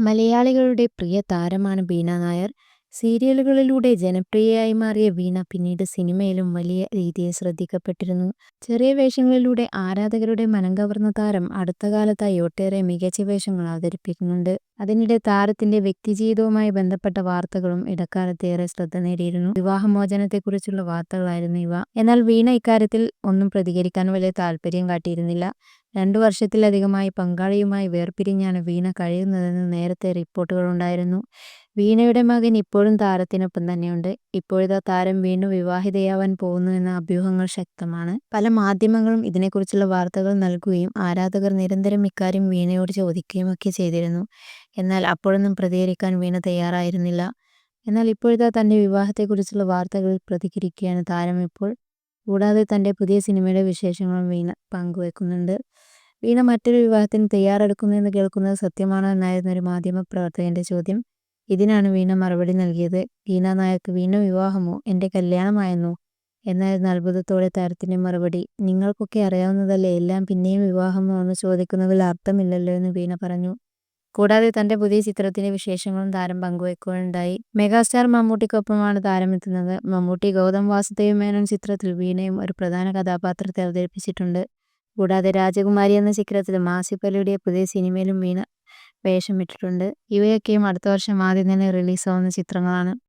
മലയാളികളുടെ പ്രിയ താരമാണ് ബീന നായർ. സീരിയലുകളിലൂടെ ജനപ്രിയയായി മാറിയ വീണ പിന്നീട് സിനിമയിലും വലിയ രീതിയിൽ ശ്രദ്ധിക്കപ്പെട്ടിരുന്നു. ചെറിയ വേഷങ്ങളിലൂടെ ആരാധകരുടെ മനം കവർന്ന താരം അടുത്തകാലത്തായി ഒട്ടേറെ മികച്ച വേഷങ്ങൾ അവതരിപ്പിക്കുന്നുണ്ട്. അതിനിടെ താരത്തിന്റെ വ്യക്തിജീവിതവുമായി ബന്ധപ്പെട്ട വാർത്തകളും ഇടക്കാലത്ത് ഏറെ ശ്രദ്ധ നേടിയിരുന്നു. വിവാഹമോചനത്തെക്കുറിച്ചുള്ള വാർത്തകളായിരുന്നു ഇവ. എന്നാൽ വീണ ഇക്കാര്യത്തിൽ ഒന്നും പ്രതികരിക്കാൻ വലിയ താല്പര്യം കാട്ടിയിരുന്നില്ല. രണ്ടു വർഷത്തിലധികമായി പങ്കാളിയുമായി വേർപിരിഞ്ഞാണ് വീണ കഴിയുന്നതെന്ന് നേരത്തെ റിപ്പോർട്ടുകളുണ്ടായിരുന്നു. വീണയുടെ മകൻ ഇപ്പോഴും താരത്തിനൊപ്പം തന്നെയുണ്ട്. ഇപ്പോഴത്തെ താരം വീണ്ടും വിവാഹിതയാവാൻ പോകുന്നു എന്ന അഭ്യൂഹങ്ങൾ ശക്തമാണ്. പല മാധ്യമങ്ങളും ഇതിനെക്കുറിച്ചുള്ള വാർത്തകൾ നൽകുകയും ആരാധകർ നിരന്തരം ഇക്കാര്യം വീണയോട് ചോദിക്കുകയും ഒക്കെ ചെയ്തിരുന്നു. എന്നാൽ അപ്പോഴൊന്നും പ്രതികരിക്കാൻ വീണ തയ്യാറായിരുന്നില്ല. എന്നാൽ ഇപ്പോഴത്തെ തന്റെ വിവാഹത്തെക്കുറിച്ചുള്ള വാർത്തകൾ പ്രതികരിക്കുകയാണ് താരം ഇപ്പോൾ. കൂടാതെ തന്റെ പുതിയ സിനിമയുടെ വിശേഷങ്ങളും വീണ പങ്കുവെക്കുന്നുണ്ട്. വീണ മറ്റൊരു വിവാഹത്തിന് തയ്യാറെടുക്കുന്നതെന്ന് കേൾക്കുന്നത് സത്യമാണോ എന്നായിരുന്നു ഒരു മാധ്യമപ്രവർത്തകന്റെ ചോദ്യം. ഇതിനാണ് വീണ മറുപടി നൽകിയത്. "ഗീന നായർക്ക് വീണ വിവാഹമോ എന്റെ കല്യാണമായെന്നോ എന്നായിരുന്നു അത്ഭുതത്തോടെ താരത്തിന്റെ മറുപടി. നിങ്ങൾക്കൊക്കെ അറിയാവുന്നതല്ലേ എല്ലാം പിന്നെയും വിവാഹമോ എന്ന് ചോദിക്കുന്നതിൽ അർത്ഥമില്ലല്ലോ എന്ന് വീണ പറഞ്ഞു. കൂടാതെ തന്റെ പുതിയ ചിത്രത്തിന്റെ വിശേഷങ്ങളും താരം പങ്കുവെക്കുകയുണ്ടായി. മെഗാസ്റ്റാർ മമ്മൂട്ടിക്കൊപ്പമാണ് താരമെത്തുന്നത്. മമ്മൂട്ടി, ഗൗതം വാസുദേവ് മേനോൻ ചിത്രത്തിൽ വീണയും ഒരു പ്രധാന കഥാപാത്രത്തെ അവതരിപ്പിച്ചിട്ടുണ്ട്. കൂടാതെ രാജകുമാരി എന്ന ചിത്രത്തിൽ മാസിപ്പലിയുടെ പുതിയ സിനിമയിലും വീണ വേഷമിട്ടിട്ടുണ്ട്. ഇവയൊക്കെയും അടുത്ത വർഷം ആദ്യം തന്നെ റിലീസാവുന്ന ചിത്രങ്ങളാണ്.